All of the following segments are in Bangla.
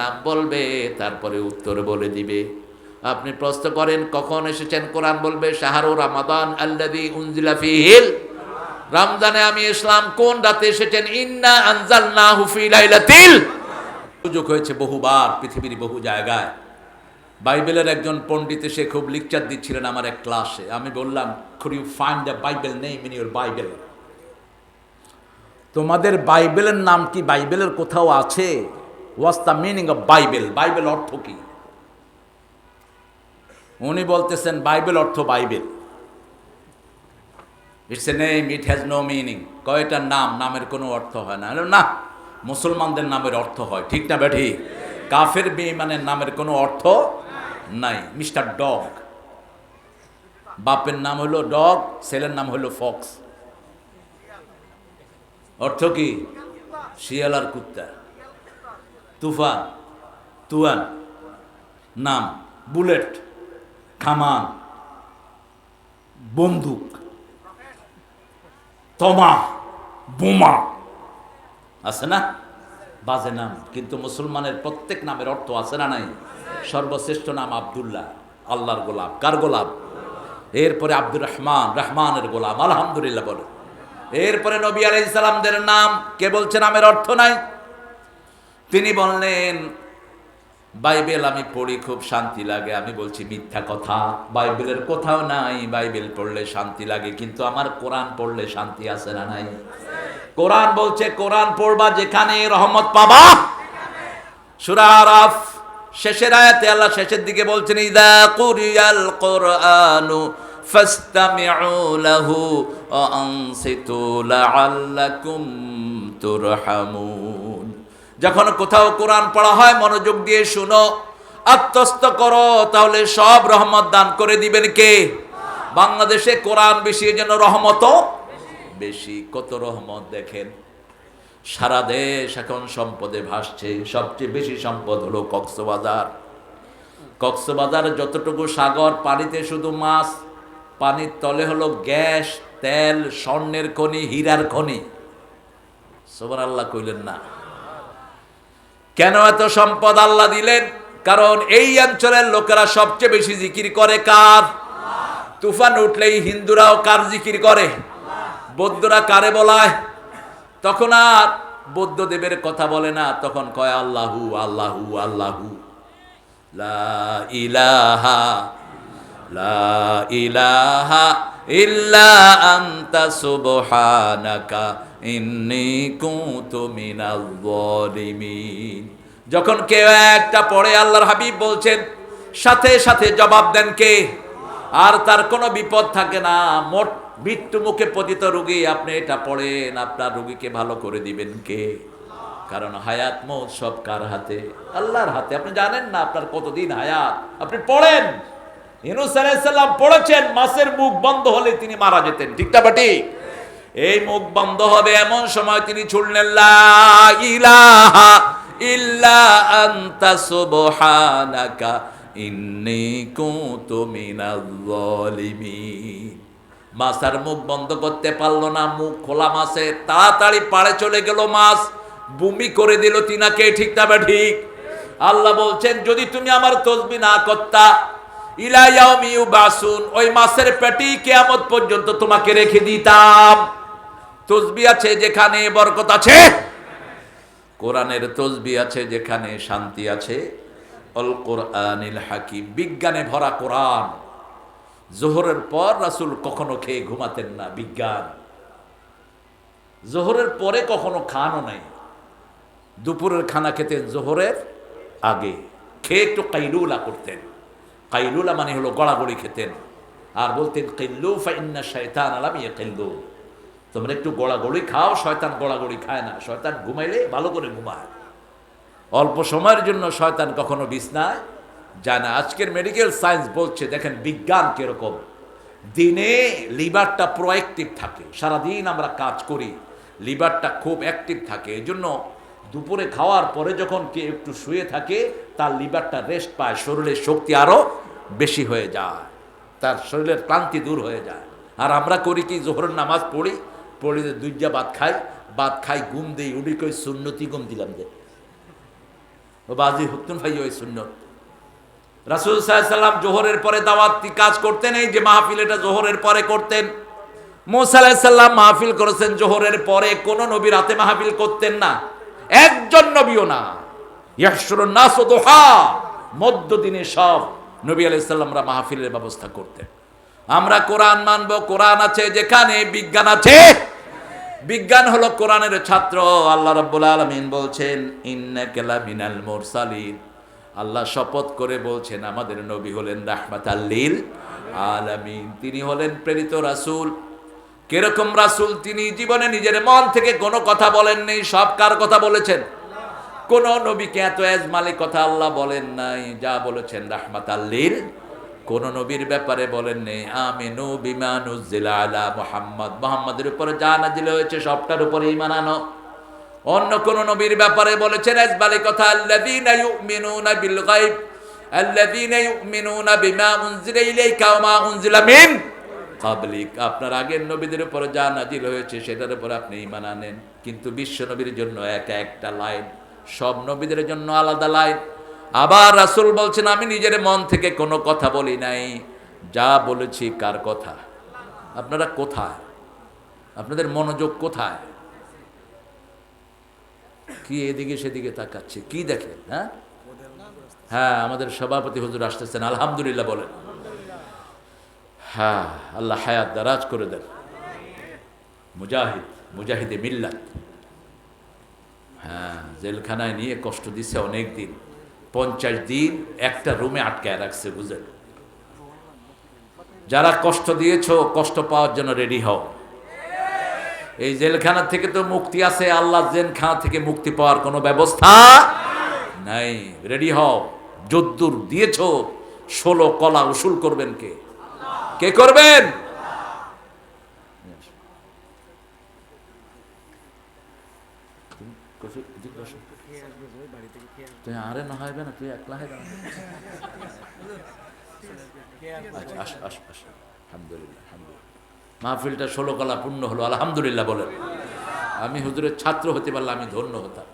নাম বলবে, তারপরে উত্তর বলে দিবে। আপনি প্রশ্ন করেন, কখন এসেছেন? কোরআন বলবে, শাহরু রামাদান আল্লাদি উনজিলা ফিহিল। রমজানে আমি ইসলাম কোন রাতে এসেছেন? ইন্না আনজালনা হুফি লাইলাতিল। সুযোগ হয়েছে বহুবার পৃথিবীর বহু জায়গায়। বাইবেলের একজন পণ্ডিত এসে খুব লিকচার দিচ্ছিলেন আমার এক ক্লাসে। আমি বললাম could you find the Bible name in your Bible তোমাদের বাইবেলের নাম কি বাইবেলের কোথাও আছে? Was the meaning of Bible Bible অর্থ কি? উনি বলতেছেন বাইবেল অর্থ Bible it's a name it has no meaning কয়টার নাম, নামের কোনো অর্থ হয় না। না, মুসলমানদের নামের অর্থ হয়। ঠিক না বেঠি? কাফের বেঈমানের নামের কোনো অর্থ নাই। Mister dog. বাপের নাম হলো ডগ, ছেলের নাম হলো ফক্স। অর্থ কি? শিয়াল আর কুত্তা। তুফান তুয়ান, নাম, বুলেট কামান বন্দুক, তমা, বোমা। আছে না? বাজে নাম, কিন্তু মুসলমানের প্রত্যেক নামের অর্থ আছে না নাই? সর্বশ্রেষ্ঠ নাম আব্দুল্লাহ, আল্লাহর গোলাপ কার গোলাপ এরপরে আব্দুর রহমান, রহমানের গোলাম, আলহামদুলিল্লাহ বলে। এরপরে নবী আলাই সালামদের নাম, কে বলছে নামের অর্থ নাই? তিনি বললেন, বাইবেল আমি পড়ি, খুব শান্তি লাগে। আমি বলছি, মিথ্যা কথা। বাইবেলের কোথাও নাই। বাইবেল পড়লে শান্তি লাগে, কিন্তু আমার কোরআন পড়লে শান্তি আছে না নাই? কোরআন বলছে, কোরআন পড়বা যেখানে রহমত পাবা। সূরা আরাফ, শেষের আয়াতে আল্লাহ শেষের দিকে বলছেন, ইদা কুরিয়াল কোরআনু ফাস্তামিউ লাহু ওয়া আনসিতু লাআল্লাকুম তুরহামুন। যখন কোথাও কোরআন পড়া হয়, মনোযোগ দিয়ে শুনো। আত্মস্থ করো, তাহলে সব রহমত দান করে দিবেন কে? বাংলাদেশে কোরআন বেশি যেন রহমতও বেশি। কত রহমত দেখেন। সারা দেশ এখন সম্পদে ভাসছে। সবচেয়ে বেশি সম্পদ হলো কক্সবাজার। কক্সবাজার যতটুকু সাগর, পানিতে শুধু মাছ, পানির তলে হলো গ্যাস, তেল, স্বর্ণের খনি, হীরার খনি। সোবার আল্লাহ কইলেন না। কেন এত সম্পদ আল্লাহ দিলেন? কারণ এই অঞ্চলের লোকেরা সবচেয়ে বেশি জিকির করে কার? তুফান উঠলেই হিন্দুরাও কার জিকির করে? বৌদ্ধরা কারে বলায়? তখন আর বৌদ্ধদেবের কথা বলে না, তখন কয় আল্লাহু আল্লাহু আল্লাহু। লা ইলাহা লা ইলাহা ইল্লা সুবহানাকা যখন কেউ একটা পড়ে, আল্লাহর হাবিব বলছেন, সাথে সাথে জবাব দেন কে? আর তার কোনো বিপদ থাকে না। মোট মৃত্যু মুখে পতিত রুগী, আপনি এটা পড়েন, আপনার রুগীকে ভালো করে দিবেন কে? কারণ হায়াত মৌত সব কার হাতে? আল্লাহর হাতে। আপনি জানেন না আপনার কতদিন হায়াত? আপনি পড়েন। ইনুস আলাইসাল্লাম পড়েছেন মাসের মুখ বন্ধ হলে তিনি মারা যেতেন। ঠিকটা বাটি এই মুখ বন্ধ হবে এমন সময় তিনি ছুড়লেন ইলাহা ইল্লা আনতা সুবহানাকা ইন্নি কুনতু মিনাল যালিমিন। মাছের মুখ বন্ধ করতে পারল না, মুখ খোলা মাছে, তাড়াতাড়ি পাড়ে চলে গেল মাছ, বমি করে দিল তিনাকে, ঠিক না ঠিক? আল্লাহ বলছেন, যদি তুমি আমার তসবি না করতা ইলাইয়াউমিউ বাসুন ওই মাছের পেটি কেয়ামত পর্যন্ত তোমাকে রেখে দিতাম। তসবি আছে যেখানে বরকত আছে। কোরআনের তসবি আছে যেখানে শান্তি আছে। অল কোরআনিল হাকিম, বিজ্ঞানে ভরা কোরআন। জোহরের পর রাসুল কখনো খেয়ে ঘুমাতেন না, বিজ্ঞান। জোহরের পরে কখনো খানও নাই। দুপুরের খানা খেতেন জোহরের আগে। খেয়ে একটু কাইলুলা করতেন। কাইলুলা মানে হলো গড়াগড়ি খেতেন আর বলতেন, কিল্লু ফাইন্না শয়তান আলামিয়ে কিল্লু তোমরা একটু গড়াগড়ি খাও, শয়তান গড়াগড়ি খায় না। শয়তান ঘুমাইলে ভালো করে ঘুমায়। অল্প সময়ের জন্য শয়তান কখনো বিছনায় যায় না। আজকের মেডিকেল সায়েন্স বলছে, দেখেন বিজ্ঞান কীরকম। দিনে লিভারটা প্রোঅ্যাক্টিভ থাকে। সারাদিন আমরা কাজ করি, লিভারটা খুব অ্যাক্টিভ থাকে। এই জন্য দুপুরে খাওয়ার পরে যখন কে একটু শুয়ে থাকে, তার লিভারটা রেস্ট পায়, শরীরের শক্তি আরও বেশি হয়ে যায়। তার শরীরের ক্লান্তি দূর হয়ে যায়। আর আমরা করি কি, জোহরের নামাজ পড়ি পড়ি দুইটা ভাত খাই ভাত খাই, ঘুম দিই উড়ি কই, সুন্নতি ঘুম দিলাম যে। বাজি হুতুন ভাই, ওই সুন্নত। রাসুল সাল্লাম জোহরের পরে দাওয়াতি কাজ করতেন? এই যে মাহফিল, এটা জোহরের পরে করতেন। মোসা আলাহিসাল্লাম মাহফিল করেছেন জোহরের পরে, কোন নবী রাতে মাহফিল করতেন না। একজন নবীও না। মধ্য দিনে সব নবী আলাইসাল্লামরা মাহফিলের ব্যবস্থা করতেন। আমরা কোরআন মানব, কোরআন আছে, যেখানে বিজ্ঞান আছে। বিজ্ঞান হলো কোরআনের ছাত্র। আল্লাহ রাব্বুল আলামিন বলছেন, ইন্নাকা লামিনাল মুরসালিন। আল্লাহ শপথ করে বলছেন, আমাদের নবী হলেন রাহমাতাল লিল আলামিন। তিনি হলেন প্রেরিত রাসূল। কীরকম রাসূল তিনি জীবনে নিজের মন থেকে কোনো কথা বলেননি, সব কার কথা বলেছেন? কোন নবীকে এত এজমালি কথা আল্লাহ বলেন নাই, যা বলেছেন রাহমাতাল লিল। কোন নবীর ব্যাপারে বলেন নেই আমিনু বিমানুজ্জিলা আলা মোহাম্মদ। মোহাম্মদের উপরে যা নাজিল হয়েছে, সবটার উপরে ঈমান আনো। অন্য কোন নবীর ব্যাপারে বলেছেন এজবালি কথা, আল্লাযীনা ইউমিনুনা বিল গায়ব। আল্লাযীনা ইউমিনুনা বিমা উনজিলা ইলাইকা ওয়া উনজিলা মিন। কাবলিক আপনার আগের নবীদের উপরে যা নাজিল হয়েছে সেটার উপর আপনি ঈমান আনেন। কিন্তু বিশ্ব নবীর জন্য একা একটা লাইন, সব নবীদের জন্য আলাদা লাইন। আবার রাসূল বলছেন, আমি নিজের মন থেকে কোনো কথা বলি নাই। যা বলেছি কার কথা? আপনারা কোথায়? আপনাদের মনোযোগ কোথায়? কি এদিকে সেদিকে তাকাচ্ছে? কি দেখেন হ্যাঁ? হ্যাঁ আমাদের সভাপতি হুজুর আসতেছেন, আলহামদুলিল্লাহ বলেন। হ্যাঁ আল্লাহ হায়াত দারাজ করে দেন। মুজাহিদ, মুজাহিদে মিল্লাত। হ্যাঁ জেলখানায় নিয়ে কষ্ট দিচ্ছে অনেক দিন পঞ্চাশ দিন একটা রুমে আটকায় রাখছে বুঝেন যারা কষ্ট দিয়েছ, কষ্ট পাওয়ার জন্য রেডি হও। এই জেলখানা থেকে তো মুক্তি আছে, আল্লাহ জেলখানা থেকে মুক্তি পাওয়ার কোনো ব্যবস্থা নাই। রেডি হও। যদ্দুর দিয়েছ, ষোলো কলা উসুল করবেন কে? কে করবেন? তুই আরে না না, তুই একলা আচ্ছা মাহফিলটা ষোলো কলা পূর্ণ হলো, আলহামদুলিল্লাহ বলেন। আমি হুজুরের ছাত্র হতে পারলে আমি ধন্য হতাম।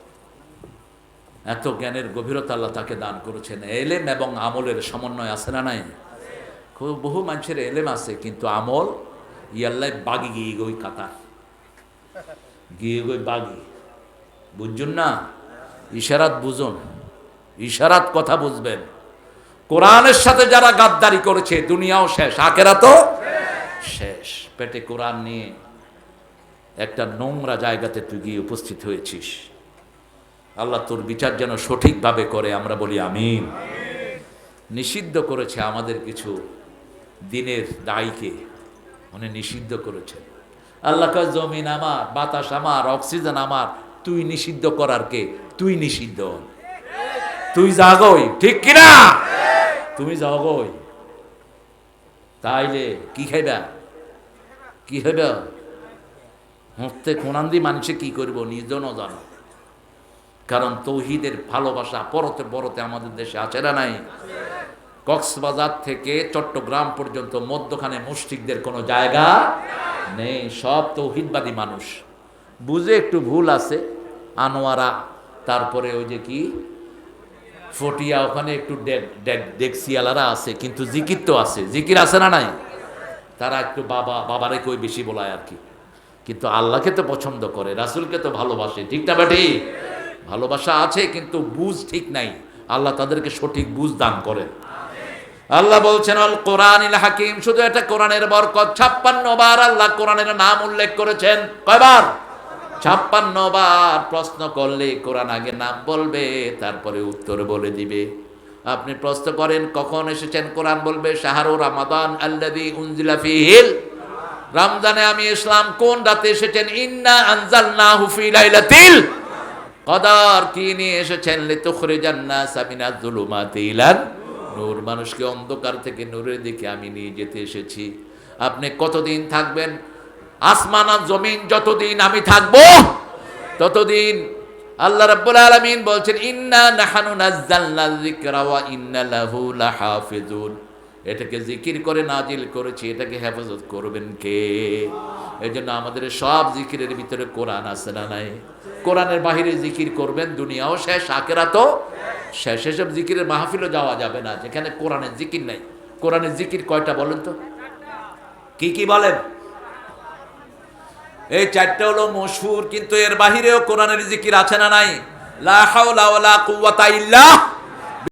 এত জ্ঞানের গভীরতা আল্লাহ তাকে দান করেছেন। এলেম এবং আমলের সমন্বয় আছে না নাই? বহু মানুষের এলেম আছে, কিন্তু আমল ইয়াল্লাই বাগি গিয়ে গই কাতা গিয়ে গই বাগি। বুঝছেন না? ইশারাত বুঝুন। ইশারাত কথা বুঝবেন। কোরআনের সাথে যারা গাদ্দারি করেছে, দুনিয়াও শেষ আখেরা তো শেষ। পেটে কোরআন নিয়ে একটা নোংরা জায়গাতে তুই গিয়ে উপস্থিত হয়েছিস। আল্লাহ তোর বিচার যেন সঠিকভাবে করে, আমরা বলি আমিন। নিষিদ্ধ করেছে আমাদের কিছু দিনের দায়ীকে উনি নিষিদ্ধ করেছেন। আল্লাহ জমিন আমার, বাতাস আমার, অক্সিজেন আমার, তুই নিষিদ্ধ করার কে? তুই নিষিদ্ধ তুই জাগই, ঠিক কিনা? তুমি জাগই। তাইলে কি খাইবা? কি খাইবা? হতে কোনান দি মানুষে কি করব নিজনও জানো। কারণ তৌহিদের ভালোবাসা পরতে বড়তে আমাদের দেশে আছে না নাই? কক্সবাজার থেকে চট্টগ্রাম পর্যন্ত মধ্যখানে মুষ্টিকদের কোনো জায়গা নেই, সব তৌহিদবাদী মানুষ। বুঝে একটু ভুল আছে, আনোয়ারা, তারপরে ওই যে কি, ফটিয়া, ওখানে একটু ডেকসিয়ালারা আছে, কিন্তু জিকির তো আছে। জিকির আছে না নাই? তারা একটু বাবা, বাবারে কই বেশি বলায় আর কি। কিন্তু আল্লাহকে তো পছন্দ করে, রাসুলকে তো ভালোবাসে, ঠিক না বাটি? ভালোবাসা আছে, কিন্তু বুঝ ঠিক নাই। আল্লাহ তাদেরকে সঠিক বুঝ দান করেন। আল্লাহ বলছেন অল কোরআন হাকিম শুধু এটা কোরআনের বরকত। ছাপ্পান্ন বার আল্লাহ কোরআনের নাম উল্লেখ করেছেন। কয়বার? ছাপ্পান্ন বার প্রশ্ন করলে কোরআন আগে নাম বলবে, তারপরে উত্তর বলে দিবে। আপনি প্রশ্ন করেন, কখন এসেছেন? কোরআন বলবে, শাহরু রামাদান আল্লাদি উনজিলা ফিহিল। রমজানে আমি ইসলাম কোন রাতে এসেছেন? ইন্না আনজালনাহু ফি লাইলাতিল কদর। কি নিয়ে এসেছেন? লিতুখরিজান নাস মিনাজ যুলুমাতি ইলান নূর, মানুষকে অন্ধকার থেকে নূরের দিকে আমি নিয়ে যেতে এসেছি। আপনি কতদিন থাকবেন? আসমান আর জমিন যতদিন আমি থাকব, ততদিন আল্লাহ রাব্বুল আলামিন বলছেন, ইন্না নাহানু নাযালনা যিকরা ওয়া ইন্না লাহু লাহাফিজুন। এটাকে জিকির করে নাজিল করেছি, এটাকে হেফাজত করবেন কে? এই জন্য আমাদের সব জিকিরের ভিতরে কোরআন আছে না নাই? কোরআনের বাহিরে জিকির করবেন, দুনিয়াও শেষ তো সে- সেসব জিকিরের মাহফিলও যাওয়া যাবে না, যেখানে কোরআনের জিকির নাই। কোরআনের জিকির কয়টা বলেন তো? কি কি বলেন? এই চারটা হলো মশহুর, কিন্তু এর বাহিরেও কোরআনের জিকির আছে না নাই? লা হাওলা ওয়ালা কুওয়াতা ইল্লা